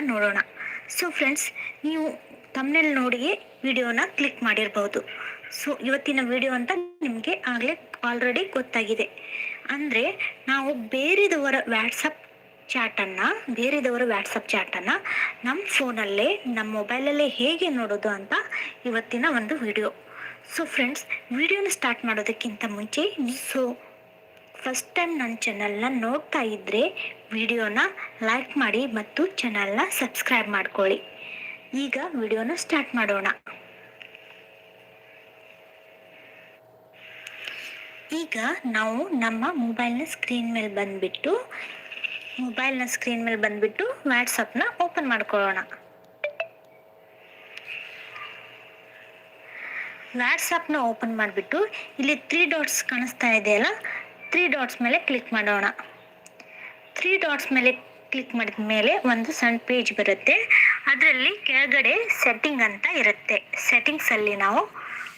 ನೋಡೋಣ. So friends ನೀವು ತಮ್ಮನೇಲಿ ನೋಡಿ ವಿಡಿಯೋನ ಕ್ಲಿಕ್ ಮಾಡಿರ್ಬೋದು. ಸೊ ಇವತ್ತಿನ ವಿಡಿಯೋ ಅಂತ ನಿಮಗೆ ಆಗಲೇ ಆಲ್ರೆಡಿ ಗೊತ್ತಾಗಿದೆ. ಅಂದರೆ ನಾವು ಬೇರೆದವರ ವ್ಯಾಟ್ಸಪ್ ಚಾಟನ್ನು ಬೇರೆದವರ ವ್ಯಾಟ್ಸಪ್ ಚಾಟನ್ನು ನಮ್ಮ ಫೋನಲ್ಲೇ ನಮ್ಮ ಮೊಬೈಲಲ್ಲೇ ಹೇಗೆ ನೋಡೋದು ಅಂತ ಇವತ್ತಿನ ಒಂದು ವಿಡಿಯೋ. ಸೊ ಫ್ರೆಂಡ್ಸ್ ವಿಡಿಯೋನ ಸ್ಟಾರ್ಟ್ ಮಾಡೋದಕ್ಕಿಂತ ಮುಂಚೆ ಸೊ ಫಸ್ಟ್ ಟೈಮ್ ನನ್ನ ಚಾನಲ್ನ ನೋಡ್ತಾ ಇದ್ದರೆ ವಿಡಿಯೋನ ಲೈಕ್ ಮಾಡಿ ಮತ್ತು ಚಾನಲ್ನ ಸಬ್ಸ್ಕ್ರೈಬ್ ಮಾಡ್ಕೊಳ್ಳಿ. ಈಗ ವಿಡಿಯೋನ ಸ್ಟಾರ್ಟ್ ಮಾಡೋಣ. ಈಗ ನಾವು ನಮ್ಮ ಮೊಬೈಲ್ನ ಸ್ಕ್ರೀನ್ ಮೇಲೆ ಬಂದ್ಬಿಟ್ಟು, ಮೊಬೈಲ್ನ ಸ್ಕ್ರೀನ್ ಮೇಲೆ ಬಂದ್ಬಿಟ್ಟು ವ್ಯಾಟ್ಸಪ್ನ ಓಪನ್ ಮಾಡ್ಕೊಳ್ಳೋಣ. ವ್ಯಾಟ್ಸಪ್ನ ಓಪನ್ ಮಾಡಿಬಿಟ್ಟು, ಇಲ್ಲಿ ತ್ರೀ ಡಾಟ್ಸ್ ಕಾಣಿಸ್ತಾ ಇದೆಯಲ್ಲ ತ್ರೀ ಡಾಟ್ಸ್ ಮೇಲೆ ಕ್ಲಿಕ್ ಮಾಡೋಣ. ತ್ರೀ ಡಾಟ್ಸ್ ಮೇಲೆ ಕ್ಲಿಕ್ ಮಾಡಿದ ಮೇಲೆ ಒಂದು ಸಣ್ಣ ಪೇಜ್ ಬರುತ್ತೆ. ಅದರಲ್ಲಿ ಕೆಳಗಡೆ ಸೆಟ್ಟಿಂಗ್ ಅಂತ ಇರುತ್ತೆ. ಸೆಟ್ಟಿಂಗ್ಸಲ್ಲಿ ನಾವು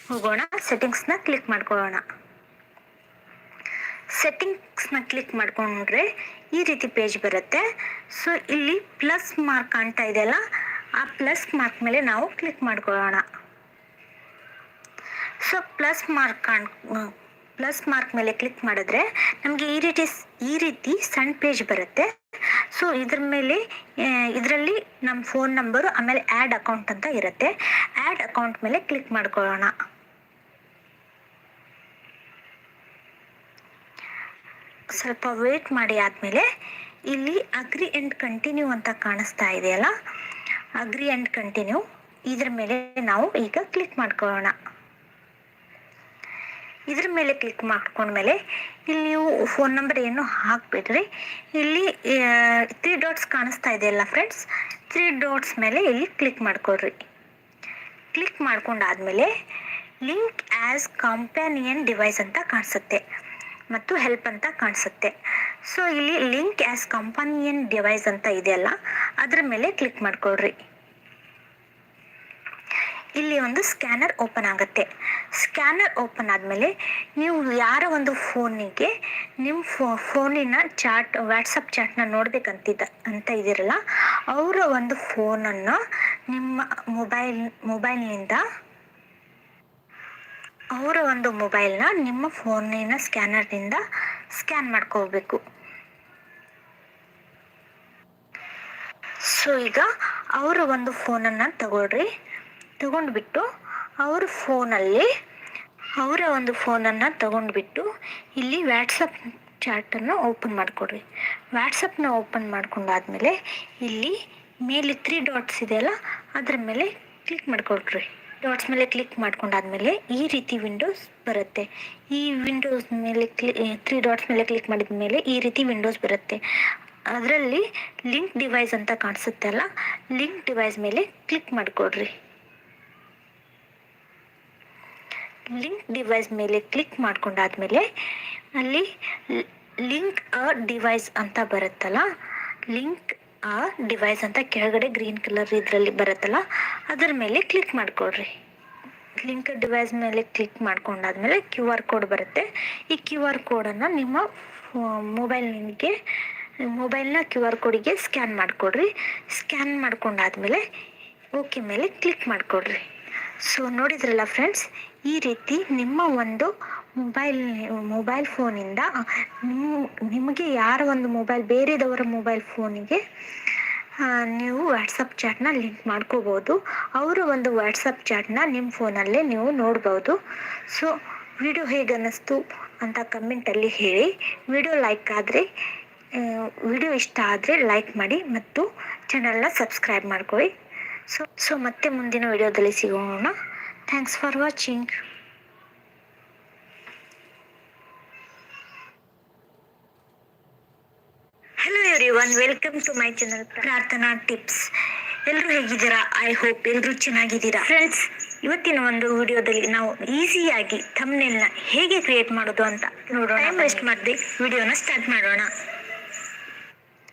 ಹೋಗೋಣ. ಸೆಟ್ಟಿಂಗ್ಸ್ನ ಕ್ಲಿಕ್ ಮಾಡ್ಕೊಳ್ಳೋಣ. ಸೆಟ್ಟಿಂಗ್ಸ್ನ ಕ್ಲಿಕ್ ಮಾಡ್ಕೊಂಡ್ರೆ ಈ ರೀತಿ ಪೇಜ್ ಬರುತ್ತೆ. ಸೊ ಇಲ್ಲಿ ಪ್ಲಸ್ ಮಾರ್ಕ್ ಕಾಣ್ತಾ ಇದೆಯಲ್ಲ ಆ ಪ್ಲಸ್ ಮಾರ್ಕ್ ಮೇಲೆ ನಾವು ಕ್ಲಿಕ್ ಮಾಡ್ಕೊಳ್ಳೋಣ. ಸೊ ಪ್ಲಸ್ ಮಾರ್ಕ್ ಕಾಣ್ ಪ್ಲಸ್ ಮಾರ್ಕ್ ಮೇಲೆ ಕ್ಲಿಕ್ ಮಾಡಿದ್ರೆ ನಮಗೆ ಈ ರೀತಿ ಈ ರೀತಿ ಸಣ್ಣ ಪೇಜ್ ಬರುತ್ತೆ. ಸೊ ಇದ್ರ ಮೇಲೆ ಇದರಲ್ಲಿ ನಮ್ಮ ಫೋನ್ ನಂಬರು ಆಮೇಲೆ ಆ್ಯಡ್ ಅಕೌಂಟ್ ಅಂತ ಇರುತ್ತೆ. ಆ್ಯಡ್ ಅಕೌಂಟ್ ಮೇಲೆ ಕ್ಲಿಕ್ ಮಾಡ್ಕೊಳ್ಳೋಣ. ಸ್ವಲ್ಪ ವೇಟ್ ಮಾಡಿ ಆದಮೇಲೆ ಇಲ್ಲಿ ಅಗ್ರಿ ಆ್ಯಂಡ್ ಕಂಟಿನ್ಯೂ ಅಂತ ಕಾಣಿಸ್ತಾ ಇದೆಯಲ್ಲ? ಅಗ್ರಿ ಆ್ಯಂಡ್ ಕಂಟಿನ್ಯೂ ಇದ್ರ ಮೇಲೆ ನಾವು ಈಗ ಕ್ಲಿಕ್ ಮಾಡ್ಕೊಳ್ಳೋಣ. ಇದ್ರ ಮೇಲೆ ಕ್ಲಿಕ್ ಮಾಡ್ಕೊಂಡ್ಮೇಲೆ ಇಲ್ಲಿ ನೀವು ಫೋನ್ ನಂಬರ್ ಏನು ಹಾಕ್ಬಿಟ್ರಿ ಇಲ್ಲಿ ತ್ರೀ ಡಾಟ್ಸ್ ಕಾಣಿಸ್ತಾ ಇದೆಯಲ್ಲ ಫ್ರೆಂಡ್ಸ್ ತ್ರೀ ಡಾಟ್ಸ್ ಮೇಲೆ ಇಲ್ಲಿ ಕ್ಲಿಕ್ ಮಾಡ್ಕೊಳ್ರಿ ಕ್ಲಿಕ್ ಮಾಡ್ಕೊಂಡಾದ್ಮೇಲೆ ಲಿಂಕ್ ಆ್ಯಸ್ ಕಂಪ್ಯಾನಿಯನ್ ಡಿವೈಸ್ ಅಂತ ಕಾಣಿಸುತ್ತೆ. ಮತ್ತು ಹೆಲ್ಪ್ ಅಂತ ಕಾಣಿಸುತ್ತೆ. ಸೊ ಇಲ್ಲಿ ಲಿಂಕ್ ಆ್ಯಸ್ ಕಂಪನಿಯನ್ ಡಿವೈಸ್ ಅಂತ ಇದೆಯಲ್ಲ ಅದ್ರ ಮೇಲೆ ಕ್ಲಿಕ್ ಮಾಡ್ಕೊಳ್ರಿ ಇಲ್ಲಿ ಒಂದು ಸ್ಕ್ಯಾನರ್ ಓಪನ್ ಆಗುತ್ತೆ. ಸ್ಕ್ಯಾನರ್ ಓಪನ್ ಆದಮೇಲೆ ನೀವು ಯಾರ ಒಂದು ಫೋನಿಗೆ ನಿಮ್ಮ ಫೋ, ಫೋನಿನ ಚಾಟ್ ವ್ಯಾಟ್ಸಪ್ ಚಾಟ್ನ ನೋಡ್ಬೇಕಂತಿದ್ದ, ಅಂತ ಇದ್ದೀರಲ್ಲ, ಅವರ ಒಂದು ಫೋನನ್ನು ನಿಮ್ಮ ಮೊಬೈಲ್, ಮೊಬೈಲ್ನಿಂದ ಅವರ ಒಂದು ಮೊಬೈಲ್ನ ನಿಮ್ಮ ಫೋನಿನ ಸ್ಕ್ಯಾನರ್ನಿಂದ ಸ್ಕ್ಯಾನ್ ಮಾಡ್ಕೋಬೇಕು ಸೊ ಈಗ ಅವರ ಒಂದು ಫೋನನ್ನು ತಗೊಳ್ರಿ. ತಗೊಂಡ್ಬಿಟ್ಟು ಅವ್ರ ಫೋನಲ್ಲಿ ಅವರ ಒಂದು ಫೋನನ್ನು ತಗೊಂಡ್ಬಿಟ್ಟು ಇಲ್ಲಿ ವ್ಯಾಟ್ಸಪ್ ಚಾಟನ್ನು ಓಪನ್ ಮಾಡಿಕೊಡ್ರಿ. ವ್ಯಾಟ್ಸಪ್ನ ಓಪನ್ ಮಾಡ್ಕೊಂಡಾದ್ಮೇಲೆ ಇಲ್ಲಿ ಮೇಲೆ ತ್ರೀ ಡಾಟ್ಸ್ ಇದೆಯಲ್ಲ, ಅದರ ಮೇಲೆ ಕ್ಲಿಕ್ ಮಾಡಿಕೊಡ್ರಿ. ಡಾಟ್ಸ್ ಮೇಲೆ ಕ್ಲಿಕ್ ಮಾಡ್ಕೊಂಡಾದ್ಮೇಲೆ ಈ ರೀತಿ ವಿಂಡೋಸ್ ಬರುತ್ತೆ. ಈ ವಿಂಡೋಸ್ ಮೇಲೆ ಕ್ಲಿ ತ್ರೀ ಡಾಟ್ಸ್ ಮೇಲೆ ಕ್ಲಿಕ್ ಮಾಡಿದ ಮೇಲೆ ಈ ರೀತಿ ವಿಂಡೋಸ್ ಬರುತ್ತೆ. ಅದರಲ್ಲಿ ಲಿಂಕ್ ಡಿವೈಸ್ ಅಂತ ಕಾಣಿಸುತ್ತೆ ಅಲ್ಲ ಲಿಂಕ್ ಡಿವೈಸ್ ಮೇಲೆ ಕ್ಲಿಕ್ ಮಾಡಿಕೊಡ್ರಿ. ಲಿಂಕ್ ಡಿವೈಸ್ ಮೇಲೆ ಕ್ಲಿಕ್ ಮಾಡ್ಕೊಂಡಾದ್ಮೇಲೆ ಅಲ್ಲಿ ಲಿಂಕ್ ಅ ಡಿವೈಸ್ ಅಂತ ಬರುತ್ತಲ್ಲ, ಲಿಂಕ್ ಆ ಡಿವೈಸ್ ಅಂತ ಕೆಳಗಡೆ ಗ್ರೀನ್ ಕಲರ್ ಇದರಲ್ಲಿ ಬರುತ್ತಲ್ಲ, ಅದರ ಮೇಲೆ ಕ್ಲಿಕ್ ಮಾಡಿಕೊಡ್ರಿ. ಲಿಂಕ್ ಡಿವೈಸ್ ಮೇಲೆ ಕ್ಲಿಕ್ ಮಾಡ್ಕೊಂಡಾದ್ಮೇಲೆ ಕ್ಯೂ ಆರ್ ಕೋಡ್ ಬರುತ್ತೆ. ಈ ಕ್ಯೂ ಆರ್ ಕೋಡನ್ನು ನಿಮ್ಮ ಮೊಬೈಲ್ನಿಗೆ ಮೊಬೈಲ್ನ ಕ್ಯೂ ಆರ್ ಕೋಡಿಗೆ ಸ್ಕ್ಯಾನ್ ಮಾಡಿಕೊಡ್ರಿ. ಸ್ಕ್ಯಾನ್ ಮಾಡ್ಕೊಂಡಾದ್ಮೇಲೆ ಓಕೆ ಮೇಲೆ ಕ್ಲಿಕ್ ಮಾಡಿಕೊಡ್ರಿ. ಸೊ ನೋಡಿದ್ರಲ್ಲ ಫ್ರೆಂಡ್ಸ್ ಈ ರೀತಿ ನಿಮ್ಮ ಒಂದು ಮೊಬೈಲ್ ಮೊಬೈಲ್ ಫೋನಿಂದ ನಿಮ್ಮ ನಿಮಗೆ ಯಾರ ಒಂದು ಮೊಬೈಲ್ ಬೇರೆದವರ ಮೊಬೈಲ್ ಫೋನಿಗೆ ನೀವು ವಾಟ್ಸಪ್ ಚಾಟ್ನ ಲಿಂಕ್ ಮಾಡ್ಕೋಬೋದು. ಅವರ ಒಂದು ವಾಟ್ಸಪ್ ಚಾಟ್ನ ನಿಮ್ಮ ಫೋನಲ್ಲೇ ನೀವು ನೋಡ್ಬೋದು. ಸೊ ವಿಡಿಯೋ ಹೇಗೆ ಅನ್ನಿಸ್ತು ಅಂತ ಕಮೆಂಟಲ್ಲಿ ಹೇಳಿ. ವಿಡಿಯೋ ಲೈಕ್ ಆದರೆ ವಿಡಿಯೋ ಇಷ್ಟ ಆದರೆ ಲೈಕ್ ಮಾಡಿ ಮತ್ತು ಚಾನಲ್ನ ಸಬ್ಸ್ಕ್ರೈಬ್ ಮಾಡ್ಕೊಳ್ಳಿ. ಸೊ ಸೊ ಮತ್ತೆ ಮುಂದಿನ ವಿಡಿಯೋದಲ್ಲಿ ಸಿಗೋಣ. Thanks for watching hello everyone welcome to my channel Prarthana tips ಎಲ್ಲರೂ ಹೇಗಿದ್ದೀರಾ? ಐ ಹೋಪ್ ಎಲ್ಲರೂ ಚೆನ್ನಾಗಿದ್ದೀರಾ. ಫ್ರೆಂಡ್ಸ್ ಇವತ್ತಿನ ಒಂದು ವಿಡಿಯೋದಲ್ಲಿ ನಾವು ಈಸಿಯಾಗಿ ಥಂಬ್ನೇಲ್ನ ಹೇಗೆ ಕ್ರಿಯೇಟ್ ಮಾಡೋದು ಅಂತ ನೋಡೋಣ. ವೇಸ್ಟ್ ಮಾಡದೆ. ವಿಡಿಯೋನ ಸ್ಟಾರ್ಟ್ ಮಾಡೋಣ.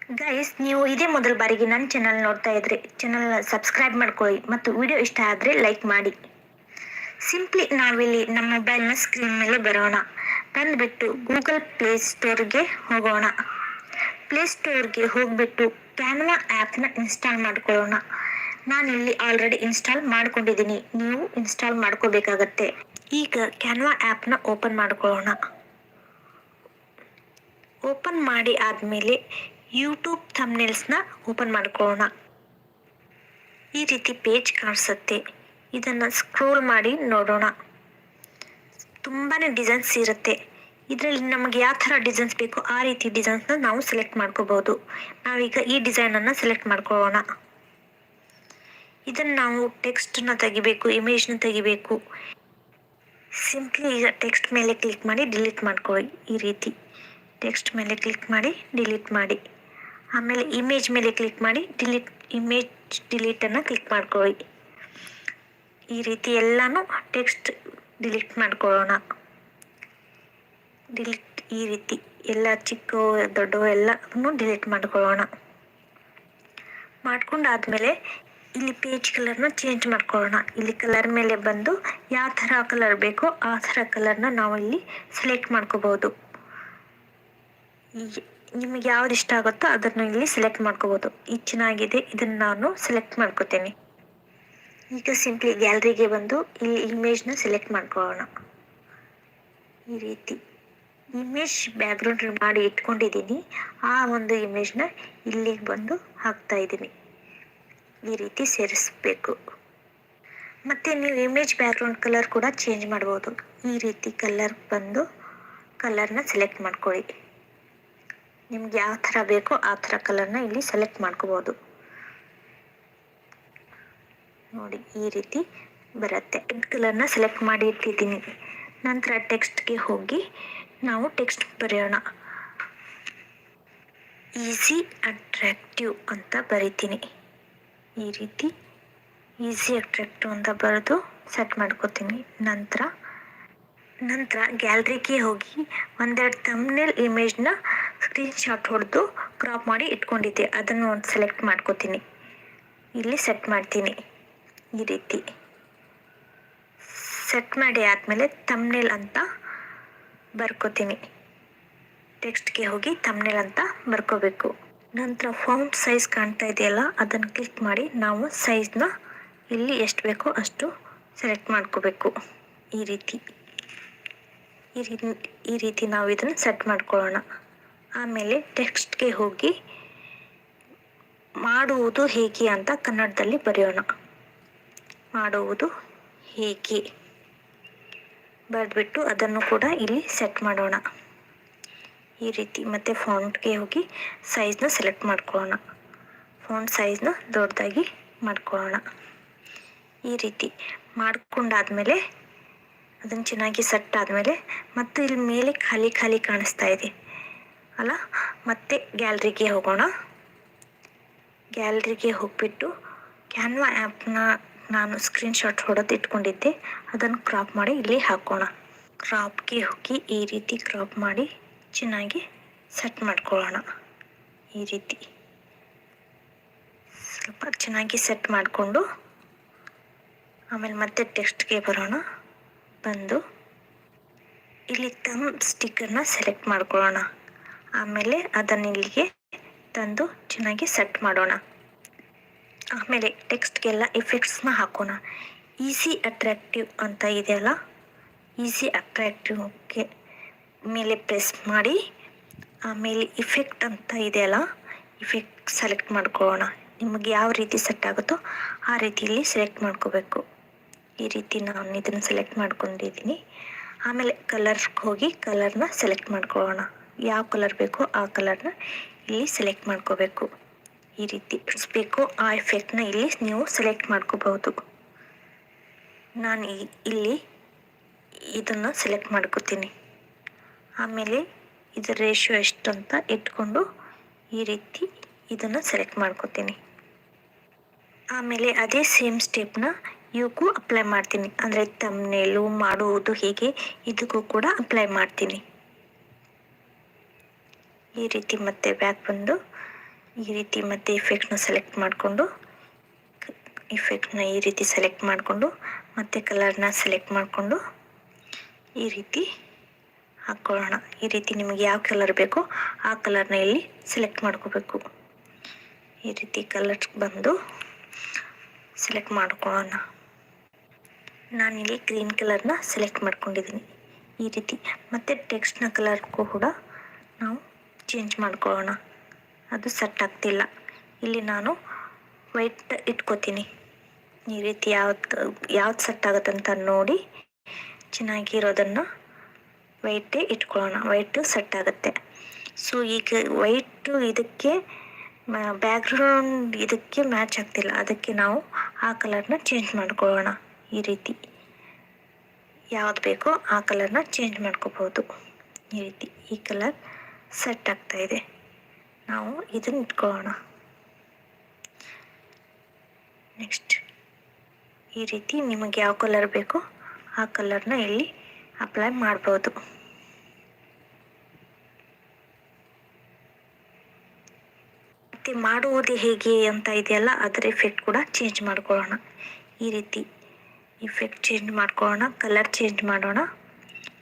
ಗೈಸ್ ನೀವು ಇದೇ ಮೊದಲ ಬಾರಿಗೆ ನನ್ನ ಚಾನಲ್ ನೋಡ್ತಾ ಇದ್ರೆ ಚಾನಲ್ ಸಬ್ಸ್ಕ್ರೈಬ್ ಮಾಡ್ಕೊಳ್ಳಿ ಮತ್ತು ವಿಡಿಯೋ ಇಷ್ಟ ಆದರೆ ಲೈಕ್ ಮಾಡಿ. ಸಿಂಪ್ಲಿ ನಾವಿಲ್ಲಿ ನಮ್ಮ ಮೊಬೈಲ್ನ ಸ್ಕ್ರೀನ್ ಮೇಲೆ ಬರೋಣ. ಬಂದುಬಿಟ್ಟು ಗೂಗಲ್ ಪ್ಲೇ ಸ್ಟೋರ್ಗೆ ಹೋಗೋಣ. ಪ್ಲೇ ಸ್ಟೋರ್ಗೆ ಹೋಗ್ಬಿಟ್ಟು ಕ್ಯಾನ್ವಾ ಆ್ಯಪ್ನ ಇನ್ಸ್ಟಾಲ್ ಮಾಡ್ಕೊಳ್ಳೋಣ. ನಾನು ಇಲ್ಲಿ ಆಲ್ರೆಡಿ ಇನ್ಸ್ಟಾಲ್ ಮಾಡ್ಕೊಂಡಿದ್ದೀನಿ. ನೀವು ಇನ್ಸ್ಟಾಲ್ ಮಾಡ್ಕೋಬೇಕಾಗತ್ತೆ. ಈಗ ಕ್ಯಾನ್ವಾ ಆ್ಯಪ್ನ ಓಪನ್ ಮಾಡ್ಕೊಳ್ಳೋಣ. ಓಪನ್ ಮಾಡಿ ಆದಮೇಲೆ ಯೂಟ್ಯೂಬ್ ಥಮ್ನೆಲ್ಸ್ನ ಓಪನ್ ಮಾಡ್ಕೊಳ್ಳೋಣ. ಈ ರೀತಿ ಪೇಜ್ ಕಾಣಿಸುತ್ತೆ. ಇದನ್ನು ಸ್ಕ್ರೋಲ್ ಮಾಡಿ ನೋಡೋಣ. ತುಂಬಾ ಡಿಸೈನ್ಸ್ ಇರುತ್ತೆ. ಇದರಲ್ಲಿ ನಮಗೆ ಯಾವ ಥರ ಡಿಸೈನ್ಸ್ ಬೇಕು ಆ ರೀತಿ ಡಿಸೈನ್ಸ್ನ ನಾವು ಸೆಲೆಕ್ಟ್ ಮಾಡ್ಕೋಬೋದು. ನಾವೀಗ ಈ ಡಿಸೈನನ್ನು ಸೆಲೆಕ್ಟ್ ಮಾಡ್ಕೊಳ್ಳೋಣ. ಇದನ್ನು ನಾವು ಟೆಕ್ಸ್ಟನ್ನ ತೆಗಿಬೇಕು ಇಮೇಜ್ನ ತೆಗಿಬೇಕು. ಸಿಂಪ್ಲಿ ಈಗ ಟೆಕ್ಸ್ಟ್ ಮೇಲೆ ಕ್ಲಿಕ್ ಮಾಡಿ ಡಿಲೀಟ್ ಮಾಡ್ಕೊಳ್ಳಿ ಈ ರೀತಿ. ಟೆಕ್ಸ್ಟ್ ಮೇಲೆ ಕ್ಲಿಕ್ ಮಾಡಿ ಡಿಲೀಟ್ ಮಾಡಿ. ಆಮೇಲೆ ಇಮೇಜ್ ಮೇಲೆ ಕ್ಲಿಕ್ ಮಾಡಿ ಡಿಲೀಟ್ ಇಮೇಜ್ ಡಿಲೀಟನ್ನು ಕ್ಲಿಕ್ ಮಾಡ್ಕೊಳ್ಳಿ. ಈ ರೀತಿ ಎಲ್ಲನೂ ಟೆಕ್ಸ್ಟ್ ಡಿಲೀಟ್ ಮಾಡ್ಕೊಳ್ಳೋಣ. ಡಿಲೀಟ್ ಈ ರೀತಿ ಎಲ್ಲ ಚಿಕ್ಕ, ದೊಡ್ಡ ಎಲ್ಲನೂ ಡಿಲೀಟ್ ಮಾಡ್ಕೊಳ್ಳೋಣ. ಮಾಡ್ಕೊಂಡಾದಮೇಲೆ ಇಲ್ಲಿ ಪೇಜ್ ಕಲರ್ನ ಚೇಂಜ್ ಮಾಡ್ಕೊಳ್ಳೋಣ. ಇಲ್ಲಿ ಕಲರ್ ಮೇಲೆ ಬಂದು ಯಾವ ಥರ ಕಲರ್ ಬೇಕೋ ಆ ಥರ ಕಲರ್ನ ನಾವು ಇಲ್ಲಿ ಸೆಲೆಕ್ಟ್ ಮಾಡ್ಕೋಬೋದು. ಈ- ನಿಮಗೆ ಯಾವ್ದು ಇಷ್ಟ ಆಗುತ್ತೋ ಅದನ್ನು ಇಲ್ಲಿ ಸೆಲೆಕ್ಟ್ ಮಾಡ್ಕೋಬೋದು. ಈ ಚೆನ್ನಾಗಿದೆ, ಇದನ್ನು ನಾನು ಸೆಲೆಕ್ಟ್ ಮಾಡ್ಕೋತೇನೆ. ಈಗ ಸಿಂಪ್ಲಿ ಗ್ಯಾಲರಿಗೆ ಬಂದು ಇಲ್ಲಿ ಇಮೇಜ್ನ ಸೆಲೆಕ್ಟ್ ಮಾಡ್ಕೊಳ್ಳೋಣ. ಈ ರೀತಿ. ಇಮೇಜ್ ಬ್ಯಾಕ್ಗ್ರೌಂಡ್ ಮಾಡಿ ಇಟ್ಕೊಂಡಿದ್ದೀನಿ. ಆ ಒಂದು ಇಮೇಜ್ನ ಇಲ್ಲಿಗೆ ಬಂದು ಹಾಕ್ತಾ ಇದ್ದೀನಿ. ಈ ರೀತಿ ಸೇರಿಸ್ಬೇಕು. ಮತ್ತು ನೀವು ಇಮೇಜ್ ಬ್ಯಾಕ್ಗ್ರೌಂಡ್ ಕಲರ್ ಕೂಡ ಚೇಂಜ್ ಮಾಡ್ಬೋದು. ಈ ರೀತಿ ಕಲರ್ ಬಂದು ಕಲರ್ನ ಸೆಲೆಕ್ಟ್ ಮಾಡ್ಕೊಳ್ಳಿ. ನಿಮ್ಗೆ ಯಾವ ಥರ ಬೇಕೋ ಆ ಥರ ಕಲರ್ನ ಇಲ್ಲಿ ಸೆಲೆಕ್ಟ್ ಮಾಡ್ಕೋಬೋದು. ನೋಡಿ, ಈ ರೀತಿ ಬರುತ್ತೆ. ರೆಡ್ ಕಲರ್ನ ಸೆಲೆಕ್ಟ್ ಮಾಡಿ ಇಟ್ಟಿದ್ದೀನಿ. ನಂತರ ಟೆಕ್ಸ್ಟ್ಗೆ ಹೋಗಿ ನಾವು ಟೆಕ್ಸ್ಟ್ ಬರೆಯೋಣ. ಈಸಿ ಅಟ್ರಾಕ್ಟಿವ್ ಅಂತ ಬರಿತೀನಿ. ಈ ರೀತಿ ಈಸಿ ಅಟ್ರಾಕ್ಟಿವ್ ಅಂತ ಬರೆದು ಸೆಟ್ ಮಾಡ್ಕೋತೀನಿ. ನಂತರ ನಂತರ ಗ್ಯಾಲರಿಗೆ ಹೋಗಿ ಒಂದೆರಡು ತಮ್ನೆಲ್ ಇಮೇಜ್ನ ಸ್ಕ್ರೀನ್ಶಾಟ್ ಹೊಡೆದು ಕ್ರಾಪ್ ಮಾಡಿ ಇಟ್ಕೊಂಡಿದ್ದೆ. ಅದನ್ನು ಒಂದು ಸೆಲೆಕ್ಟ್ ಮಾಡ್ಕೋತೀನಿ. ಇಲ್ಲಿ ಸೆಟ್ ಮಾಡ್ತೀನಿ. ಈ ರೀತಿ. ಸೆಟ್ ಮಾಡಿ ಆದಮೇಲೆ ತಮ್ನೇಲ್ ಅಂತ ಬರ್ಕೋತೀನಿ. ಟೆಕ್ಸ್ಟ್ಗೆ ಹೋಗಿ ತಮ್ನೇಲ್ ಅಂತ ಬರ್ಕೋಬೇಕು. ನಂತರ ಫಾಂಟ್ ಸೈಜ್ ಕಾಣ್ತಾ ಇದೆಯಲ್ಲ, ಅದನ್ನು ಕ್ಲಿಕ್ ಮಾಡಿ ನಾವು ಸೈಜ್ನ ಇಲ್ಲಿ ಎಷ್ಟು ಬೇಕೋ ಅಷ್ಟು ಸೆಲೆಕ್ಟ್ ಮಾಡ್ಕೋಬೇಕು. ಈ ರೀತಿ. ಈ ರೀತಿ ಈ ರೀತಿ ನಾವು ಇದನ್ನು ಸೆಟ್ ಮಾಡ್ಕೊಳ್ಳೋಣ. ಆಮೇಲೆ ಟೆಕ್ಸ್ಟ್ಗೆ ಹೋಗಿ ಮಾಡುವುದು ಹೇಗೆ ಅಂತ ಕನ್ನಡದಲ್ಲಿ ಬರೆಯೋಣ. ಮಾಡುವುದು ಹೇಗೆ? ಬರೆದ್ಬಿಟ್ಟು ಅದನ್ನು ಕೂಡ ಇಲ್ಲಿ ಸೆಟ್ ಮಾಡೋಣ. ಈ ರೀತಿ ಮತ್ತು ಫಾಂಟ್ಗೆ ಹೋಗಿ ಸೈಜ್ನ ಸೆಲೆಕ್ಟ್ ಮಾಡ್ಕೊಳ್ಳೋಣ. ಫಾಂಟ್ ಸೈಜ್ನ ದೊಡ್ಡದಾಗಿ ಮಾಡ್ಕೊಳ್ಳೋಣ. ಈ ರೀತಿ ಮಾಡ್ಕೊಂಡಾದ್ಮೇಲೆ ಅದನ್ನು ಚೆನ್ನಾಗಿ ಸೆಟ್ ಆದಮೇಲೆ ಮತ್ತು ಇಲ್ಲಿ ಮೇಲೆ ಖಾಲಿ ಖಾಲಿ ಕಾಣಿಸ್ತಾ ಇದೆ. ಅಲ್ಲ, ಮತ್ತೆ ಗ್ಯಾಲ್ರಿಗೆ ಹೋಗೋಣ. ಗ್ಯಾಲ್ರಿಗೆ ಹೋಗ್ಬಿಟ್ಟು ಕ್ಯಾನ್ವಾ ಆ್ಯಪ್ನ ನಾನು ಸ್ಕ್ರೀನ್ಶಾಟ್ ಹೊಡೆದು ಇಟ್ಕೊಂಡಿದ್ದೆ. ಅದನ್ನು ಕ್ರಾಪ್ ಮಾಡಿ ಇಲ್ಲಿ ಹಾಕೋಣ. ಕ್ರಾಪ್ಗೆ ಹೋಗಿ ಈ ರೀತಿ ಕ್ರಾಪ್ ಮಾಡಿ ಚೆನ್ನಾಗಿ ಸೆಟ್ ಮಾಡ್ಕೊಳ್ಳೋಣ. ಈ ರೀತಿ. ಸ್ವಲ್ಪ ಚೆನ್ನಾಗಿ ಸೆಟ್ ಮಾಡಿಕೊಂಡು ಆಮೇಲೆ ಮತ್ತೆ ಟೆಕ್ಸ್ಟ್ಗೆ ಬರೋಣ. ಬಂದು ಇಲ್ಲಿ ತಮ್ಮ ಸ್ಟಿಕ್ಕರ್ನ ಸೆಲೆಕ್ಟ್ ಮಾಡ್ಕೊಳ್ಳೋಣ. ಆಮೇಲೆ ಅದನ್ನು ಇಲ್ಲಿಗೆ ತಂದು ಚೆನ್ನಾಗಿ ಸೆಟ್ ಮಾಡೋಣ. ಆಮೇಲೆ ಟೆಕ್ಸ್ಟ್ಗೆಲ್ಲ ಎಫೆಕ್ಟ್ಸ್ನ ಹಾಕೋಣ. ಈಸಿ ಅಟ್ರಾಕ್ಟಿವ್ ಅಂತ ಇದೆಯಲ್ಲ? ಈಸಿ ಅಟ್ರ್ಯಾಕ್ಟಿವ್ಗೆ ಮೇಲೆ ಪ್ರೆಸ್ ಮಾಡಿ, ಆಮೇಲೆ ಇಫೆಕ್ಟ್ ಅಂತ ಇದೆಯಲ್ಲ? ಇಫೆಕ್ಟ್ ಸೆಲೆಕ್ಟ್ ಮಾಡ್ಕೊಳ್ಳೋಣ. ನಿಮಗೆ ಯಾವ ರೀತಿ ಸೆಟ್ ಆಗುತ್ತೋ ಆ ರೀತಿಯಲ್ಲಿ ಸೆಲೆಕ್ಟ್ ಮಾಡ್ಕೋಬೇಕು. ಈ ರೀತಿ ನಾನು ಇದನ್ನು ಸೆಲೆಕ್ಟ್ ಮಾಡ್ಕೊಂಡಿದ್ದೀನಿ. ಆಮೇಲೆ ಕಲರ್ಗೆ ಹೋಗಿ ಕಲರ್ನ ಸೆಲೆಕ್ಟ್ ಮಾಡ್ಕೊಳ್ಳೋಣ. ಯಾವ ಕಲರ್ ಬೇಕೋ ಆ ಕಲರ್ನ ಇಲ್ಲಿ ಸೆಲೆಕ್ಟ್ ಮಾಡ್ಕೋಬೇಕು. ಈ ರೀತಿ ಬೇಕು ಆ ಎಫೆಕ್ಟ್ನ ಇಲ್ಲಿ ನೀವು ಸೆಲೆಕ್ಟ್ ಮಾಡ್ಕೋಬಹುದು. ನಾನು ಇಲ್ಲಿ ಇದನ್ನು ಸೆಲೆಕ್ಟ್ ಮಾಡ್ಕೋತೀನಿ. ಆಮೇಲೆ ಇದರ ರೇಷಿಯೋ ಎಷ್ಟು ಅಂತ ಇಟ್ಕೊಂಡು ಈ ರೀತಿ ಇದನ್ನು ಸೆಲೆಕ್ಟ್ ಮಾಡ್ಕೋತೀನಿ. ಆಮೇಲೆ ಅದೇ ಸೇಮ್ ಸ್ಟೆಪ್ನ ಇವಕ್ಕೂ ಅಪ್ಲೈ ಮಾಡ್ತೀನಿ. ಅಂದರೆ ತಮ್ಮನೇಲು ಮಾಡುವುದು ಹೇಗೆ ಇದಕ್ಕೂ ಕೂಡ ಅಪ್ಲೈ ಮಾಡ್ತೀನಿ. ಈ ರೀತಿ ಮತ್ತೆ ಬ್ಯಾಕ್ ಬಂದು, ಈ ರೀತಿ ಮತ್ತೆ ಇಫೆಕ್ಟ್ನ ಸೆಲೆಕ್ಟ್ ಮಾಡಿಕೊಂಡು ಇಫೆಕ್ಟ್ನ ಈ ರೀತಿ ಸೆಲೆಕ್ಟ್ ಮಾಡಿಕೊಂಡು, ಮತ್ತೆ ಕಲರ್ನ ಸೆಲೆಕ್ಟ್ ಮಾಡಿಕೊಂಡು ಈ ರೀತಿ ಹಾಕ್ಕೊಳ್ಳೋಣ ಈ ರೀತಿ ನಿಮಗೆ ಯಾವ ಕಲರ್ ಬೇಕೋ ಆ ಕಲರ್ನ ಇಲ್ಲಿ ಸೆಲೆಕ್ಟ್ ಮಾಡ್ಕೋಬೇಕು. ಈ ರೀತಿ ಕಲರ್ ಬಂದು ಸೆಲೆಕ್ಟ್ ಮಾಡ್ಕೊಳ್ಳೋಣ. ನಾನಿಲ್ಲಿ ಗ್ರೀನ್ ಕಲರ್ನ ಸೆಲೆಕ್ಟ್ ಮಾಡ್ಕೊಂಡಿದ್ದೀನಿ. ಈ ರೀತಿ ಮತ್ತು ಟೆಕ್ಸ್ಟ್ನ ಕಲರ್ಗೂ ಕೂಡ ನಾವು ಚೇಂಜ್ ಮಾಡ್ಕೊಳ್ಳೋಣ. ಅದು ಸೆಟ್ ಆಗ್ತಿಲ್ಲ. ಇಲ್ಲಿ ನಾನು ವೈಟ್ ಇಟ್ಕೋತೀನಿ. ಈ ರೀತಿ ಯಾವ್ದು ಯಾವ್ದು ಸೆಟ್ ಆಗುತ್ತಂತ ನೋಡಿ ಚೆನ್ನಾಗಿರೋದನ್ನು ವೈಟೇ ಇಟ್ಕೊಳ್ಳೋಣ. ವೈಟು ಸೆಟ್ ಆಗುತ್ತೆ. ಸೊ ಈಗ ವೈಟು ಇದಕ್ಕೆ ಬ್ಯಾಕ್ಗ್ರೌಂಡ್ ಇದಕ್ಕೆ ಮ್ಯಾಚ್ ಆಗ್ತಿಲ್ಲ. ಅದಕ್ಕೆ ನಾವು ಆ ಕಲರ್ನ ಚೇಂಜ್ ಮಾಡ್ಕೊಳ್ಳೋಣ. ಈ ರೀತಿ. ಯಾವ್ದು ಬೇಕೋ ಆ ಕಲರ್ನ ಚೇಂಜ್ ಮಾಡ್ಕೋಬೋದು. ಈ ರೀತಿ. ಈ ಕಲರ್ ಸೆಟ್ ಆಗ್ತಾ ಇದೆ. ನಾವು ಇದನ್ನ ಇಟ್ಕೊಳ್ಳೋಣ. ನೆಕ್ಸ್ಟ್, ಈ ರೀತಿ ನಿಮಗೆ ಯಾವ ಕಲರ್ ಬೇಕೋ, ಆ ಕಲರ್ನ ಇಲ್ಲಿ ಅಪ್ಲೈ ಮಾಡ್ಬೋದು. ಮತ್ತು ಮಾಡುವುದು ಹೇಗೆ ಅಂತ ಇದೆಯಲ್ಲ, ಅದರ ಎಫೆಕ್ಟ್ ಕೂಡ ಚೇಂಜ್ ಮಾಡ್ಕೊಳ್ಳೋಣ. ಈ ರೀತಿ ಇಫೆಕ್ಟ್ ಚೇಂಜ್ ಮಾಡ್ಕೊಳ್ಳೋಣ ಕಲರ್ ಚೇಂಜ್ ಮಾಡೋಣ.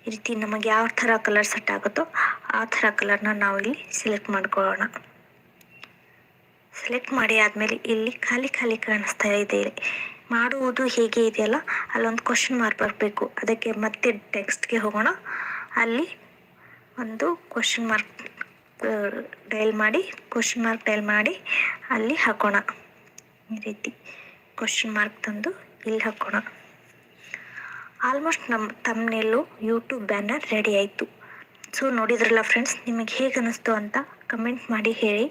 ಈ ರೀತಿ ನಮಗೆ ಯಾವ ಥರ ಕಲರ್ ಸೆಟ್ ಆಗುತ್ತೋ ಆ ಥರ ಕಲರ್ನ ನಾವು ಇಲ್ಲಿ ಸೆಲೆಕ್ಟ್ ಮಾಡ್ಕೊಳ್ಳೋಣ. ಸೆಲೆಕ್ಟ್ ಮಾಡಿ ಆದಮೇಲೆ ಇಲ್ಲಿ ಖಾಲಿ ಖಾಲಿ ಕಾಣಿಸ್ತಾ ಇದೆ. ಮಾಡುವುದು ಹೇಗೆ ಇದೆಯಲ್ಲ ಅಲ್ಲೊಂದು ಕ್ವಶನ್ ಮಾರ್ಕ್ ಬರಬೇಕು. ಅದಕ್ಕೆ ಮತ್ತೆ ಟೆಕ್ಸ್ಟ್ಗೆ ಹೋಗೋಣ. ಅಲ್ಲಿ ಒಂದು ಕ್ವಶನ್ ಮಾರ್ಕ್ ಡೈಲ್ ಮಾಡಿ ಕ್ವಶನ್ ಮಾರ್ಕ್ ಡೈಲ್ ಮಾಡಿ ಅಲ್ಲಿ ಹಾಕೋಣ. ಈ ರೀತಿ ಕ್ವಶನ್ ಮಾರ್ಕ್ ತಂದು ಇಲ್ಲಿ ಹಾಕೋಣ. ಆಲ್ಮೋಸ್ಟ್ ನಮ್ಮ ತಮ್ಮನೆಲ್ಲೂ ಯೂಟ್ಯೂಬ್ ಬ್ಯಾನರ್ ರೆಡಿ ಆಯಿತು. ಸೊ ನೋಡಿದ್ರಲ್ಲ ಫ್ರೆಂಡ್ಸ್ ನಿಮಗೆ ಹೇಗೆ ಅನ್ನಿಸ್ತು ಅಂತ ಕಮೆಂಟ್ ಮಾಡಿ ಹೇಳಿ.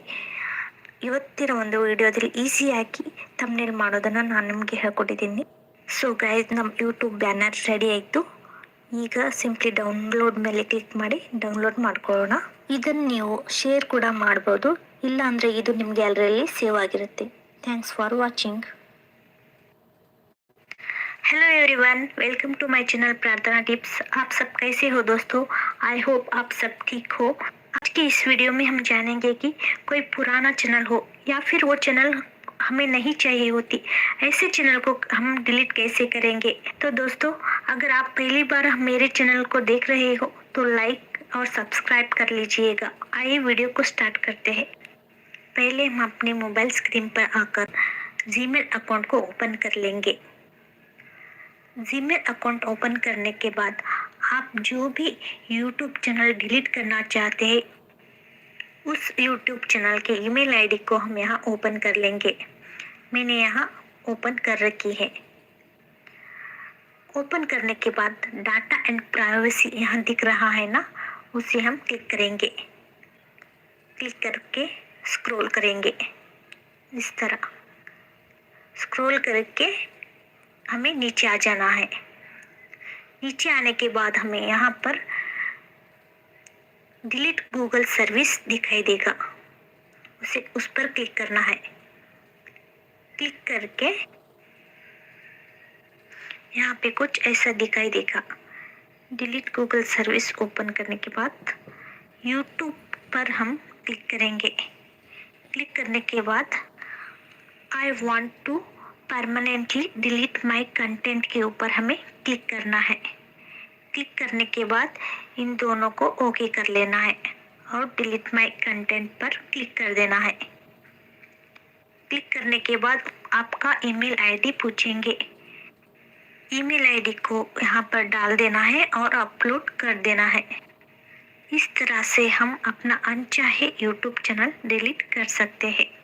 ಇವತ್ತಿನ ಒಂದು ವಿಡಿಯೋದಲ್ಲಿ ಈಸಿಯಾಗಿ ತಮ್ಮನೇಲ್ ಮಾಡೋದನ್ನು ನಾನು ನಿಮಗೆ ಹೇಳ್ಕೊಟ್ಟಿದ್ದೀನಿ. ಸೊ ಗೈಸ್ ನಮ್ಮ ಯೂಟ್ಯೂಬ್ ಬ್ಯಾನರ್ ರೆಡಿ ಆಯಿತು. ಈಗ ಸಿಂಪ್ಲಿ ಡೌನ್ಲೋಡ್ ಮೇಲೆ ಕ್ಲಿಕ್ ಮಾಡಿ ಡೌನ್ಲೋಡ್ ಮಾಡ್ಕೊಳ್ಳೋಣ. ಇದನ್ನು ನೀವು ಶೇರ್ ಕೂಡ ಮಾಡ್ಬೋದು. ಇಲ್ಲಾಂದರೆ ಇದು ನಿಮಗೆ ಗ್ಯಾಲರಿಯಲ್ಲಿ ಸೇವ್ ಆಗಿರುತ್ತೆ. Thanks for watching hello everyone welcome to my channel Prarthana tips आप सब कैसे हो दोस्तों? आई होप आप सब ठीक हो। आज की इस वीडियो में हम जानेंगे कि कोई पुराना चैनल हो या फिर वो चैनल हमें नहीं चाहिए होती। ऐसे चैनल को हम डिलीट कैसे करेंगे? तो दोस्तों, अगर आप पहली बार मेरे चैनल को देख रहे हो तो लाइक और सब्सक्राइब कर लीजिएगा। आइए वीडियो को स्टार्ट करते हैं। पहले हम अपने मोबाइल स्क्रीन पर आकर जीमेल अकाउंट को ओपन कर लेंगे। जीमेल अकाउंट ओपन करने के बाद आप जो भी यूट्यूब चैनल डिलीट करना चाहते हैं, उस यूट्यूब चैनल के ईमेल आईडी को हम यहाँ ओपन कर लेंगे। मैंने यहाँ ओपन कर रखी है। ओपन करने के बाद डाटा एंड प्राइवेसी यहाँ दिख रहा है ना, उसे हम क्लिक करेंगे। क्लिक करके स्क्रॉल करेंगे। इस तरह। स्क्रॉल करके हमें नीचे आ जाना है। नीचे आने के बाद हमें यहाँ पर डिलीट गूगल सर्विस दिखाई देगा। उसे उस पर क्लिक करना है। क्लिक करके यहाँ पे कुछ ऐसा दिखाई देगा। डिलीट गूगल सर्विस ओपन करने के बाद यूट्यूब पर हम क्लिक करेंगे। क्लिक करने के बाद I want to permanently delete my content के ऊपर हमें क्लिक करना है। क्लिक करने के बाद इन दोनों को ओके कर लेना है और डिलीट माई कंटेंट पर क्लिक कर देना है। क्लिक करने के बाद आपका ईमेल आईडी पूछेंगे। ईमेल आईडी को यहाँ पर डाल देना है और अपलोड कर देना है। इस तरह से हम अपना अनचाहे यूट्यूब चैनल डिलीट कर सकते हैं।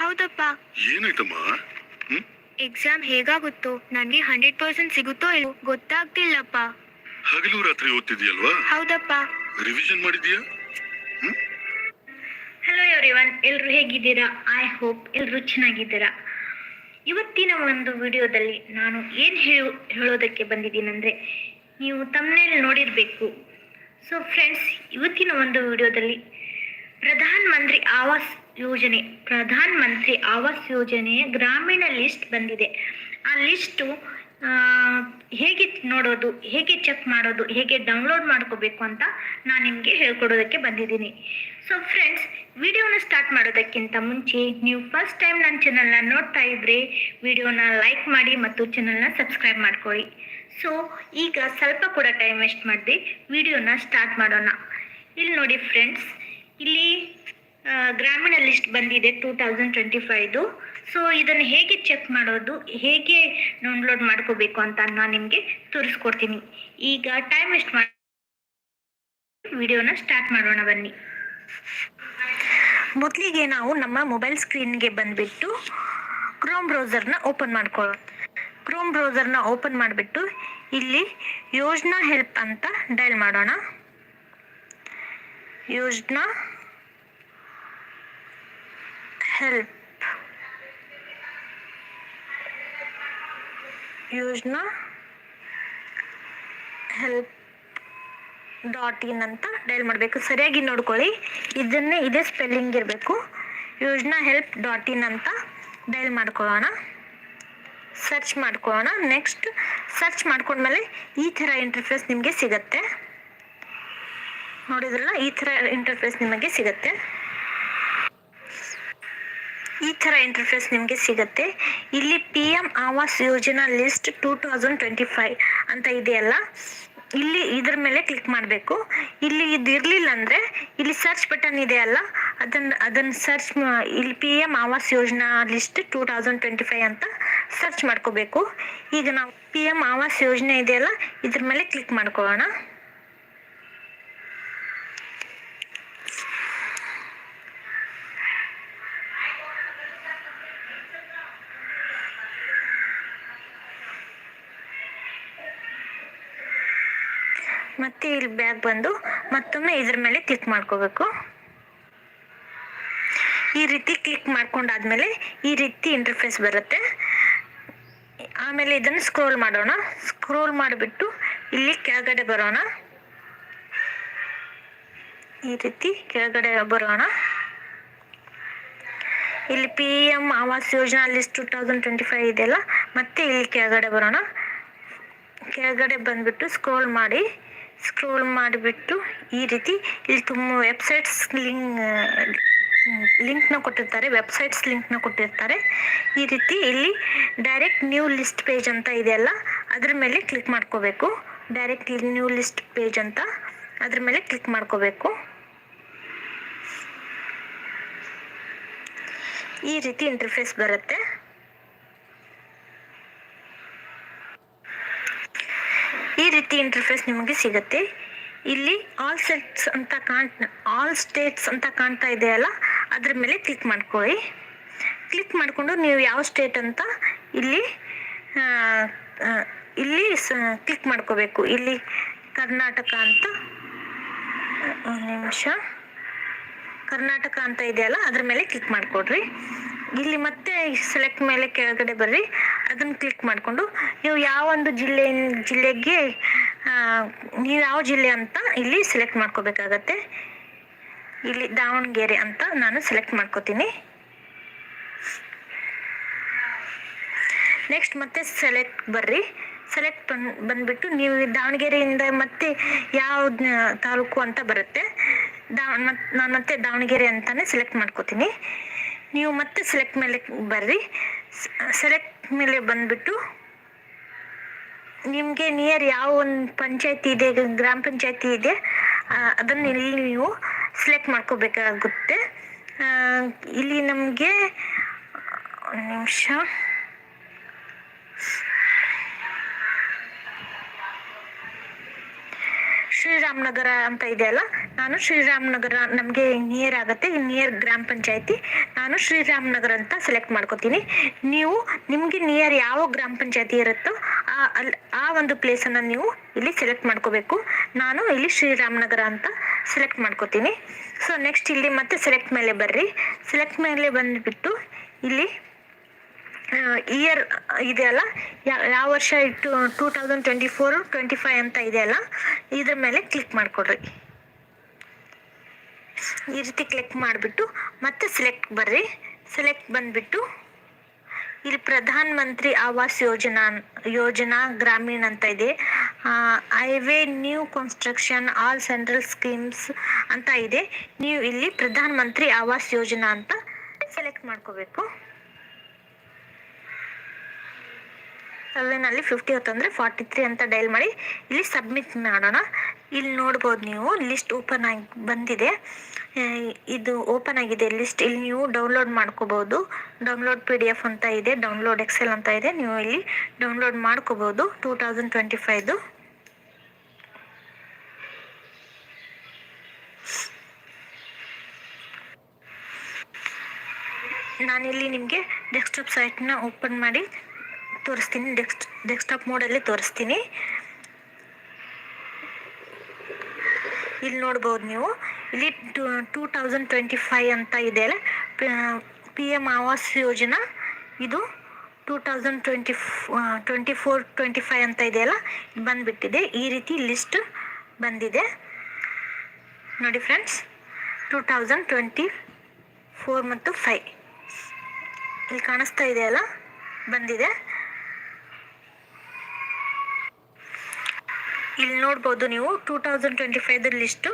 ಹೌದಪ್ಪ. ಏನಾಯ್ತಮ್ಮ? ಹ್ಮ್? ಎಕ್ಸಾಮ್ ಹೇಗಾಗುತ್ತೋ? ನನಗೆ ಹಂಡ್ರೆಡ್ ಪರ್ಸೆಂಟ್ ಸಿಗುತ್ತೋ ಇಲ್ವೋ? ಗೊತ್ತಾಗ್ತಿಲ್ಲಪ್ಪ. ಹಗಲು ರಾತ್ರಿ ಓದ್ತಿದ್ಯಲ್ವಾ ಹೌದಪ್ಪ. ರಿವಿಷನ್ ಮಾಡಿದ್ಯಾ ಹಲೋ ಎವ್ರಿವನ್ ಎಲ್ಲರೂ ಹೇಗಿದ್ದೀರಾ? ಐ ಹೋಪ್ ಎಲ್ಲರೂ ಚೆನ್ನಾಗಿದ್ದೀರಾ? ಇವತ್ತಿನ ಒಂದು ವಿಡಿಯೋದಲ್ಲಿ ನಾನು ಏನು ಹೇಳು ಹೇಳೋದಕ್ಕೆ ಬಂದಿದ್ದೀನಂದರೆ ನೀವು ತಮ್ಮನೇಲಿ ನೋಡಿರಬೇಕು. ಸೊ ಫ್ರೆಂಡ್ಸ್ ಇವತ್ತಿನ ಒಂದು ವಿಡಿಯೋದಲ್ಲಿ ಪ್ರಧಾನ ಮಂತ್ರಿ ಆವಾಸ್ ಯೋಜನೆ. ಪ್ರಧಾನ ಮಂತ್ರಿ ಆವಾಸ್ ಯೋಜನೆಯ ಗ್ರಾಮೀಣ ಲಿಸ್ಟ್ ಬಂದಿದೆ. ಆ ಲಿಸ್ಟು ಹೇಗೆ ನೋಡೋದು, ಹೇಗೆ ಚೆಕ್ ಮಾಡೋದು, ಹೇಗೆ ಡೌನ್ಲೋಡ್ ಮಾಡ್ಕೋಬೇಕು ಅಂತ ನಾನು ನಿಮಗೆ ಹೇಳ್ಕೊಡೋದಕ್ಕೆ ಬಂದಿದ್ದೀನಿ. ಸೊ ಫ್ರೆಂಡ್ಸ್ ವಿಡಿಯೋನ ಸ್ಟಾರ್ಟ್ ಮಾಡೋದಕ್ಕಿಂತ ಮುಂಚೆ ನೀವು ಫಸ್ಟ್ ಟೈಮ್ ನನ್ನ ಚಾನಲ್ನ ನೋಡ್ತಾ ಇದ್ರೆ ವಿಡಿಯೋನ ಲೈಕ್ ಮಾಡಿ ಮತ್ತು ಚಾನಲ್ನ ಸಬ್ಸ್ಕ್ರೈಬ್ ಮಾಡ್ಕೊಳ್ಳಿ. ಸೊ ಈಗ ಸ್ವಲ್ಪ ಕೂಡ ಟೈಮ್ ವೇಸ್ಟ್ ಮಾಡಿದೆ ವಿಡಿಯೋನ ಸ್ಟಾರ್ಟ್ ಮಾಡೋಣ. ಇಲ್ಲಿ ನೋಡಿ ಫ್ರೆಂಡ್ಸ್ ಇಲ್ಲಿ ಗ್ರಾಮೀಣ ಲಿಸ್ಟ್ ಬಂದಿದೆ ಟೂ ತೌಸಂಡ್ ಟ್ವೆಂಟಿ ಫೈವ್ದು. ಸೊ ಇದನ್ನು ಹೇಗೆ ಚೆಕ್ ಮಾಡೋದು, ಹೇಗೆ ಡೌನ್ಲೋಡ್ ಮಾಡ್ಕೋಬೇಕು ಅಂತ ನಾನು ನಿಮಗೆ ತೋರಿಸ್ಕೊಡ್ತೀನಿ. ಈಗ ಟೈಮ್ ವೇಸ್ಟ್ ಮಾಡಿ ವಿಡಿಯೋನ ಸ್ಟಾರ್ಟ್ ಮಾಡೋಣ ಬನ್ನಿ. ಮೊದಲಿಗೆ ನಾವು ನಮ್ಮ ಮೊಬೈಲ್ ಸ್ಕ್ರೀನ್ಗೆ ಬಂದುಬಿಟ್ಟು ಕ್ರೋಮ್ ಬ್ರೌಸರ್ನ ಓಪನ್ ಮಾಡ್ಕೊಳ್ಳೋಣ ಕ್ರೋಮ್ ಬ್ರೌಸರ್ನ ಓಪನ್ ಮಾಡಿಬಿಟ್ಟು ಇಲ್ಲಿ ಯೋಜನಾ ಹೆಲ್ಪ್ ಅಂತ ಡೈಲ್ ಮಾಡೋಣ. ಯೋಜನಾ help Yojana help dot in ಅಂತ ಡೈಲ್ ಮಾಡಬೇಕು. ಸರಿಯಾಗಿ ನೋಡ್ಕೊಳ್ಳಿ. ಇದನ್ನೇ ಇದೇ ಸ್ಪೆಲ್ಲಿಂಗ್ ಇರಬೇಕು. ಯೋಜನಾ ಹೆಲ್ಪ್ ಡಾಟ್ ಇನ್ ಅಂತ ಡೈಲ್ ಮಾಡ್ಕೊಳ್ಳೋಣ. ಸರ್ಚ್ ಮಾಡ್ಕೊಳ್ಳೋಣ. ನೆಕ್ಸ್ಟ್ ಸರ್ಚ್ ಮಾಡ್ಕೊಂಡ್ಮೇಲೆ ಈ ಥರ ಇಂಟರ್ಫೇಸ್ ನಿಮಗೆ ಸಿಗತ್ತೆ. ನೋಡಿದ್ರಲ್ಲ? ಈ ಥರ ಇಂಟರ್ಫೇಸ್ ನಿಮಗೆ ಸಿಗತ್ತೆ. ಈ ಥರ ಇಂಟರ್ಫೇಸ್ ನಿಮಗೆ ಸಿಗತ್ತೆ. ಇಲ್ಲಿ P M Awas Yojana list two thousand twenty five ಅಂತ ಇದೆಯಲ್ಲ ಇಲ್ಲಿ ಇದ್ರ ಮೇಲೆ ಕ್ಲಿಕ್ ಮಾಡಬೇಕು. ಇಲ್ಲಿ ಇದು ಇರಲಿಲ್ಲ ಅಂದರೆ ಇಲ್ಲಿ ಸರ್ಚ್ ಬಟನ್ ಇದೆಯಲ್ಲ ಅದನ್ನು ಅದನ್ನು ಸರ್ಚ್ ಇಲ್ಲಿ P M Awas Yojana list two thousand twenty five ಅಂತ ಸರ್ಚ್ ಮಾಡ್ಕೋಬೇಕು. ಈಗ ನಾವು ಪಿ ಎಂ ಆವಾಸ್ ಯೋಜನೆ ಇದೆಯಲ್ಲ ಇದ್ರ ಮೇಲೆ ಕ್ಲಿಕ್ ಮಾಡ್ಕೊಳ್ಳೋಣ. ಮತ್ತೆ ಇಲ್ಲಿ ಬ್ಯಾಗ್ ಬಂದು ಮತ್ತೊಮ್ಮೆ ಇದ್ರ ಮೇಲೆ ಕ್ಲಿಕ್ ಮಾಡ್ಕೋಬೇಕು. ಈ ರೀತಿ ಕ್ಲಿಕ್ ಮಾಡ್ಕೊಂಡಾದ್ಮೇಲೆ ಈ ರೀತಿ ಇಂಟರ್ಫೇಸ್ ಬರುತ್ತೆ. ಆಮೇಲೆ ಇದನ್ನು ಸ್ಕ್ರೋಲ್ ಮಾಡೋಣ. ಸ್ಕ್ರೋಲ್ ಮಾಡಿಬಿಟ್ಟು ಇಲ್ಲಿ ಕೆಳಗಡೆ ಬರೋಣ. ಈ ರೀತಿ ಕೆಳಗಡೆ ಬರೋಣ. ಇಲ್ಲಿ P M Awas Yojana list two thousand twenty five ಇದೆಯಲ್ಲ, ಮತ್ತೆ ಇಲ್ಲಿ ಕೆಳಗಡೆ ಬರೋಣ. ಕೆಳಗಡೆ ಬಂದ್ಬಿಟ್ಟು ಸ್ಕ್ರೋಲ್ ಮಾಡಿ. ಸ್ಕ್ರೋಲ್ ಮಾಡಿಬಿಟ್ಟು ಈ ರೀತಿ ಇಲ್ಲಿ ತುಂಬ ವೆಬ್ಸೈಟ್ಸ್ ಲಿಂಕ್, ಲಿಂಕ್ನ ಕೊಟ್ಟಿರ್ತಾರೆ ವೆಬ್ಸೈಟ್ಸ್ ಲಿಂಕ್ನ ಕೊಟ್ಟಿರ್ತಾರೆ. ಈ ರೀತಿ ಇಲ್ಲಿ ಡೈರೆಕ್ಟ್ ನ್ಯೂ ಲಿಸ್ಟ್ ಪೇಜ್ ಅಂತ ಇದೆಯಲ್ಲ ಅದ್ರ ಮೇಲೆ ಕ್ಲಿಕ್ ಮಾಡ್ಕೋಬೇಕು. ಡೈರೆಕ್ಟ್ ನ್ಯೂ ಲಿಸ್ಟ್ ಪೇಜ್ ಅಂತ, ಅದ್ರ ಮೇಲೆ ಕ್ಲಿಕ್ ಮಾಡ್ಕೋಬೇಕು. ಈ ರೀತಿ ಇಂಟರ್ಫೇಸ್ ಬರುತ್ತೆ ಈ ರೀತಿ ಇಂಟರ್ಫೇಸ್ ನಿಮಗೆ ಸಿಗುತ್ತೆ. ಇಲ್ಲಿ ಆಲ್ ಸೆಟ್ಸ್ ಅಂತ ಕಾಣ್ತ ಆಲ್ ಸ್ಟೇಟ್ಸ್ ಅಂತ ಕಾಣ್ತಾ ಇದೆಯಲ್ಲ ಅದ್ರ ಮೇಲೆ ಕ್ಲಿಕ್ ಮಾಡ್ಕೊಳ್ಳಿ. ಕ್ಲಿಕ್ ಮಾಡಿಕೊಂಡು ನೀವು ಯಾವ ಸ್ಟೇಟ್ ಅಂತ ಇಲ್ಲಿ ಇಲ್ಲಿ ಕ್ಲಿಕ್ ಮಾಡ್ಕೋಬೇಕು. ಇಲ್ಲಿ ಕರ್ನಾಟಕ ಅಂತ ಒಂದು ನಿಮಿಷ. ಕರ್ನಾಟಕ ಅಂತ ಇದೆಯಲ್ಲ ಅದ್ರ ಮೇಲೆ ಕ್ಲಿಕ್ ಮಾಡಿಕೊಡ್ರಿ. ಇಲ್ಲಿ ಮತ್ತೆ ಸೆಲೆಕ್ಟ್ ಮೇಲೆ ಕೆಳಗಡೆ ಬರ್ರಿ. ಅದನ್ನು ಕ್ಲಿಕ್ ಮಾಡಿಕೊಂಡು ನೀವು ಯಾವ ಒಂದು ಜಿಲ್ಲೆ, ಜಿಲ್ಲೆಗೆ ನೀವು ಯಾವ ಜಿಲ್ಲೆ ಅಂತ ಇಲ್ಲಿ ಸೆಲೆಕ್ಟ್ ಮಾಡ್ಕೋಬೇಕಾಗತ್ತೆ. ಇಲ್ಲಿ ದಾವಣಗೆರೆ ಅಂತ ನಾನು ಸೆಲೆಕ್ಟ್ ಮಾಡ್ಕೋತೀನಿ. ನೆಕ್ಸ್ಟ್ ಮತ್ತೆ ಸೆಲೆಕ್ಟ್ ಬರ್ರಿ. ಸೆಲೆಕ್ಟ್ ಬಂದ್, ಬಂದ್ಬಿಟ್ಟು ನೀವು ದಾವಣಗೆರೆಯಿಂದ ಮತ್ತೆ ಯಾವ ತಾಲೂಕು ಅಂತ ಬರುತ್ತೆ. ನಾನು ಮತ್ತೆ ದಾವಣಗೆರೆ ಅಂತಾನೆ ಸೆಲೆಕ್ಟ್ ಮಾಡ್ಕೋತೀನಿ. ನೀವು ಮತ್ತೆ ಸೆಲೆಕ್ಟ್ ಮೇಲೆ ಬರ್ರಿ. ಸೆಲೆಕ್ಟ್ ಮೇಲೆ ಬಂದ್ಬಿಟ್ಟು ನಿಮಗೆ ನಿಯರ್ ಯಾವ ಒಂದು ಪಂಚಾಯತಿ ಇದೆ, ಗ್ರಾಮ ಪಂಚಾಯತಿ ಇದೆ ಅದನ್ನು ಇಲ್ಲಿ ನೀವು ಸೆಲೆಕ್ಟ್ ಮಾಡ್ಕೋಬೇಕಾಗುತ್ತೆ. ಇಲ್ಲಿ ನಮಗೆ, ಒಂದು ನಿಮಿಷ. ಶ್ರೀರಾಮನಗರ ಅಂತ ಇದೆಯಲ್ಲ ನಾನು ಶ್ರೀರಾಮನಗರ, ನಮಗೆ ನಿಯರ್ ಆಗುತ್ತೆ ನಿಯರ್ ಗ್ರಾಮ ಪಂಚಾಯತಿ. ನಾನು ಶ್ರೀರಾಮನಗರ ಅಂತ ಸೆಲೆಕ್ಟ್ ಮಾಡ್ಕೋತೀನಿ. ನೀವು ನಿಮಗೆ ನಿಯರ್ ಯಾವ ಗ್ರಾಮ ಪಂಚಾಯತಿ ಇರುತ್ತೋ ಆ ಅಲ್ಲಿ ಆ ಒಂದು ಪ್ಲೇಸನ್ನು ನೀವು ಇಲ್ಲಿ ಸೆಲೆಕ್ಟ್ ಮಾಡ್ಕೋಬೇಕು. ನಾನು ಇಲ್ಲಿ ಶ್ರೀರಾಮನಗರ ಅಂತ ಸೆಲೆಕ್ಟ್ ಮಾಡ್ಕೋತೀನಿ. ಸೊ ನೆಕ್ಸ್ಟ್ ಇಲ್ಲಿ ಮತ್ತೆ ಸೆಲೆಕ್ಟ್ ಮೇಲೆ ಬರ್ರಿ. ಸೆಲೆಕ್ಟ್ ಮೇಲೆ ಬಂದುಬಿಟ್ಟು ಇಲ್ಲಿ ಇಯರ್ ಇದೆ ಅಲ್ಲ? ಯಾವ ವರ್ಷ two two thousand twenty four twenty five ಅಂತ ಇದೆಯಲ್ಲ ಇದ್ರ ಮೇಲೆ ಕ್ಲಿಕ್ ಮಾಡಿಕೊಡ್ರಿ. ಈ ರೀತಿ ಕ್ಲಿಕ್ ಮಾಡಿಬಿಟ್ಟು ಮತ್ತೆ ಸೆಲೆಕ್ಟ್ ಬರ್ರಿ. ಸೆಲೆಕ್ಟ್ ಬಂದ್ಬಿಟ್ಟು ಇಲ್ಲಿ ಪ್ರಧಾನ ಮಂತ್ರಿ ಆವಾಸ್ ಯೋಜನಾ ಯೋಜನಾ ಗ್ರಾಮೀಣ ಅಂತ ಇದೆ. Highway new construction all central schemes ಅಂತ ಇದೆ. ನೀವು ಇಲ್ಲಿ ಪ್ರಧಾನ ಮಂತ್ರಿ ಆವಾಸ್ ಯೋಜನಾ ಅಂತ ಸೆಲೆಕ್ಟ್ ಮಾಡ್ಕೋಬೇಕು. ಸೆವೆನಲ್ಲಿ ಫಿಫ್ಟಿ ಹೊತ್ತಂದರೆ ಫಾರ್ಟಿ ತ್ರೀ ಅಂತ ಡೈಲ್ ಮಾಡಿ ಇಲ್ಲಿ ಸಬ್ಮಿಟ್ ಮಾಡೋಣ. ಇಲ್ಲಿ ನೋಡ್ಬೋದು ನೀವು ಲಿಸ್ಟ್ ಓಪನ್ ಆಗಿ ಬಂದಿದೆ. ಇದು ಓಪನ್ ಆಗಿದೆ ಲಿಸ್ಟ್ ಇಲ್ಲಿ ನೀವು ಡೌನ್ಲೋಡ್ ಮಾಡ್ಕೋಬೋದು. ಡೌನ್ಲೋಡ್ ಪಿ ಡಿ ಎಫ್ ಅಂತ ಇದೆ ಡೌನ್ಲೋಡ್ ಎಕ್ಸೆಲ್ ಅಂತ ಇದೆ. ನೀವು ಇಲ್ಲಿ ಡೌನ್ಲೋಡ್ ಮಾಡ್ಕೋಬೋದು ಟೂ ತೌಸಂಡ್ ಟ್ವೆಂಟಿ ಫೈವ್ದು ನಾನಿಲ್ಲಿ ನಿಮಗೆ ಡೆಸ್ಕ್ಟಾಪ್ ಸೈಟ್ನ ಓಪನ್ ಮಾಡಿ ತೋರಿಸ್ತೀನಿ ಡೆಕ್ಸ್ಟ್ ಡೆಸ್ಕ್ಟಾಪ್ ಮೋಡಲ್ಲಿ ತೋರಿಸ್ತೀನಿ. ಇಲ್ಲಿ ನೋಡ್ಬೋದು ನೀವು. ಇಲ್ಲಿ two two thousand twenty five ಅಂತ ಇದೆ. ಅಲ್ಲ ಪಿ ಎಂ ಆವಾಸ್ ಯೋಜನಾ? ಇದು two thousand twenty twenty four twenty five ಅಂತ ಇದೆಯಲ್ಲ ಬಂದುಬಿಟ್ಟಿದೆ. ಈ ರೀತಿ ಲಿಸ್ಟ್ ಬಂದಿದೆ. ನೋಡಿ friends two thousand twenty four ಮತ್ತು ಫೈ ಇಲ್ಲಿ ಕಾಣಿಸ್ತಾ ಇದೆಯಲ್ಲ ಬಂದಿದೆ. ಇಲ್ಲಿ ನೋಡ್ಬೋದು ನೀವು ಟೂ ತೌಸಂಡ್ ಟ್ವೆಂಟಿ ಫೈವ್ದ ಲಿಸ್ಟು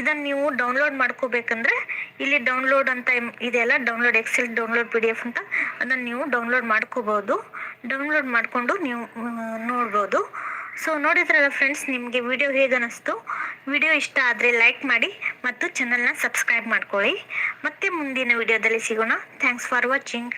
ಇದನ್ನು ನೀವು ಡೌನ್ಲೋಡ್ ಮಾಡ್ಕೋಬೇಕಂದ್ರೆ ಇಲ್ಲಿ ಡೌನ್ಲೋಡ್ ಅಂತ ಇದೆ ಅಲ್ಲ download Excel download P D F ಅಂತ, ಅದನ್ನು ನೀವು ಡೌನ್ಲೋಡ್ ಮಾಡ್ಕೋಬೋದು. ಡೌನ್ಲೋಡ್ ಮಾಡಿಕೊಂಡು ನೀವು ನೋಡ್ಬೋದು. ಸೊ ನೋಡಿದ್ರಲ್ಲ ಫ್ರೆಂಡ್ಸ್ ನಿಮಗೆ ವಿಡಿಯೋ ಹೇಗೆ ಅನ್ನಿಸ್ತು ವಿಡಿಯೋ ಇಷ್ಟ ಆದರೆ ಲೈಕ್ ಮಾಡಿ ಮತ್ತು ಚಾನಲ್ನ ಸಬ್ಸ್ಕ್ರೈಬ್ ಮಾಡ್ಕೊಳ್ಳಿ. ಮತ್ತೆ ಮುಂದಿನ ವಿಡಿಯೋದಲ್ಲಿ ಸಿಗೋಣ. Thanks for watching